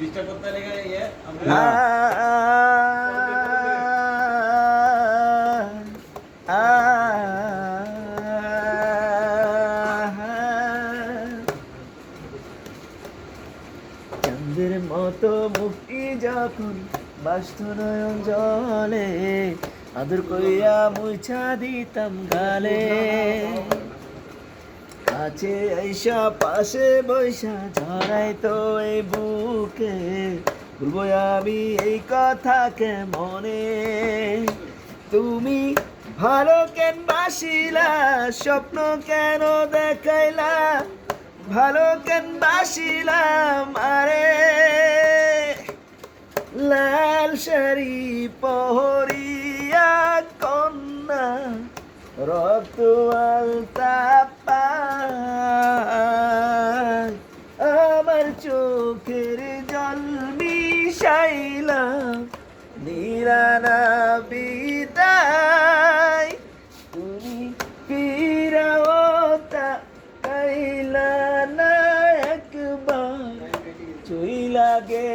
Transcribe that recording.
Disturb করতে ইয়ে। চাঁদের মতো মুক্তি যখন বাস্ত নয়ন জলে, আদর কইয়া মুছা দিতাম গালে কাছে আইসা পাশে বৈশা ঝরাই তো এই বুকে। বলব আমি এই কথাকে মনে। তুমি ভালো কেন বাসিলা, স্বপ্ন কেন দেখাইলা? ভালো কেন বাসিলাম আরে লাল শাড়ি পহরিয়া কন্যা, রক্ত আলতা চোখের জল মিশাইলাম নিরানা বিদায় তুমি ফিরাও তা কাইলা না একবার। চুই লাগে